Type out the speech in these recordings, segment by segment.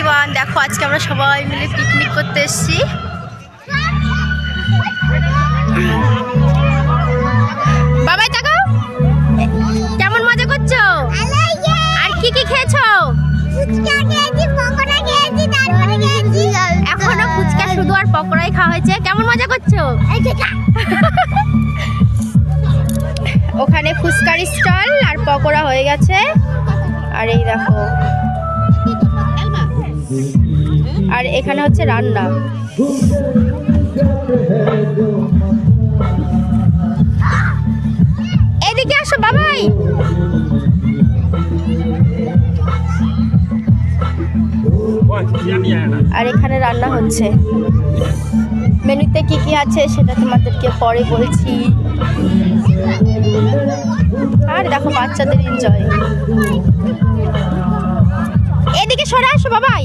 Everyone দেখো আজকে আমরা সবাই মিলে পিকনিক করতে এসেছি। বাবাই দেখো কেমন মজা করছ? আর কি কি খেয়েছো? এখনও ফুচকা শুধু আর পকোড়াই খাওয়া হয়েছে। কেমন মজা করছ? ওখানে ফুচকার স্টল আর পকোড়া হয়ে গেছে। আর এই দেখো আর এখানে হচ্ছে রান্না। এদিকে আসো বাবাই। আর এখানে রান্না হচ্ছে। মেনুতে কি কি আছে সেটা তোমাদেরকে পরে বলছি। আর দেখো বাচ্চাদের এনজয় এদিকে সরে আসো বাবাই।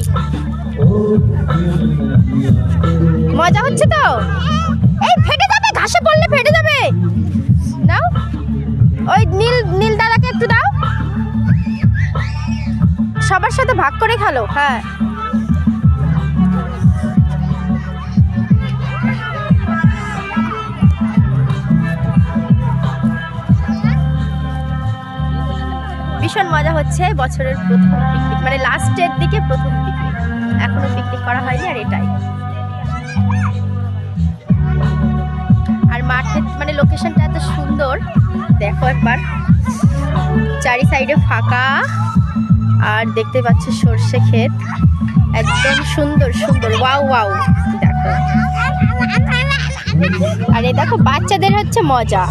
মজা হচ্ছে তো? এই ফেটে যাবে, ঘাসে পড়লে ফেটে যাবে। নাও, ওই নীল নীল দাদাকে একটু দাও। সবার সাথে ভাগ করে খালো হ্যাঁ। ভীষণ মজা হচ্ছে বছরের প্রথম পিকনিক মানে লাস্টের দিকে প্রথম পিকনিক এখনও পিকনিক করা হয়নি আর এটাই। আর মাঠে মানে লোকেশনটা এত সুন্দর। দেখো একবার। চারি সাইডে ফাঁকা। আর দেখতে পাচ্ছ সর্ষে ক্ষেত। একদম সুন্দর সুন্দর। Wow wow. দেখো। আর দেখো, বাচ্চাদের হচ্ছে মজা।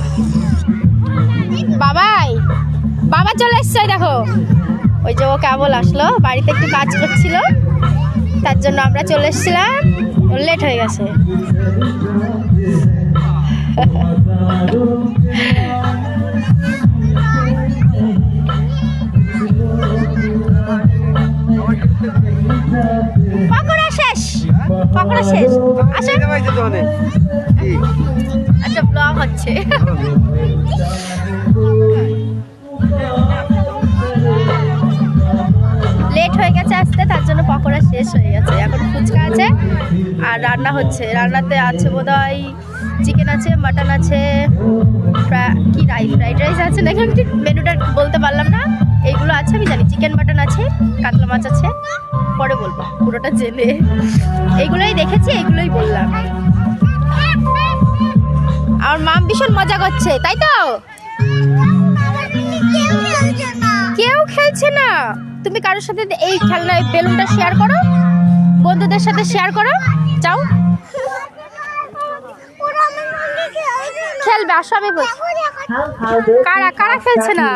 বাবাই! বাবা চলে এসছে দেখো। ওই যে ও কেবল আসলো, বাড়িতে একটু কাজ করছিল। তার জন্য আমরা চলে এসেছিলাম। লেট হয়ে গেছে। পকোড়া শেষ। শেষ। ব্লগ হচ্ছে। আসতে, তার জন্য পকোড়া শেষ হয়ে গেছে। এখন ফুচকা আছে আর রান্না হচ্ছে। রান্নাতে আছে বোধহয় চিকেন আছে মাটন আছে কি রাইস ফ্রাইড রাইস আছে? নাকি আমি ঠিক মেনুটা বলতে পারলাম না। এইগুলো আছে, আমি জানি। চিকেন মাটন আছে, কাতলা মাছ আছে। পরে বলব, পুরোটা জেলে এইগুলোই দেখেছি, এইগুলোই বললাম। আর মাম ভীষণ মজা করছে, তাই তো? তুমি কারোর সাথে এই খেলনা বেলুনটা শেয়ার করো? বন্ধুদের সাথে শেয়ার করো? যাও। খেলবে, আসো আমি বলছি। কারা কারা খেলছে না?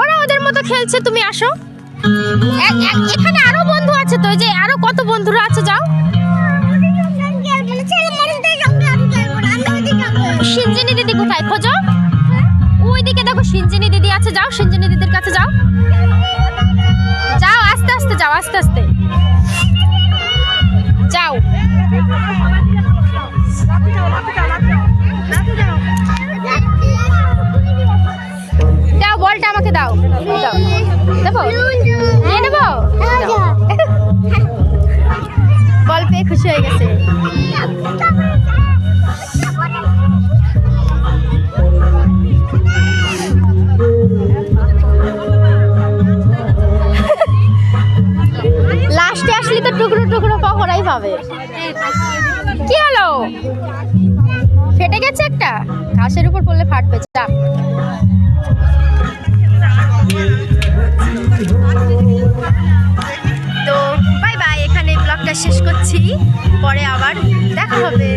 ওরা ওদের মতো খেলছে, তুমি আসো। এখানে আরও বন্ধু আছে তো যে আরও কত বন্ধুরা আছে, যাও। ওইদিকে দেখো সিঞ্জিনি দিদি আছে যাও সিঞ্জিনি দিদির কাছে যাও। যাও আস্তে আস্তে যাও আস্তে আস্তে। যাও। দাও বলটা আমাকে দাও। দাও দেবো? নিয়ে নেব বল পেয়ে খুশি হয়ে গেছে। পাবে কি হলো? ফেটে গেছে একটা? ঘাসের উপর পড়লে ফাটবে, যা। তো বাই বাই এখানে ব্লগটা শেষ করছি। পরে আবার দেখা হবে।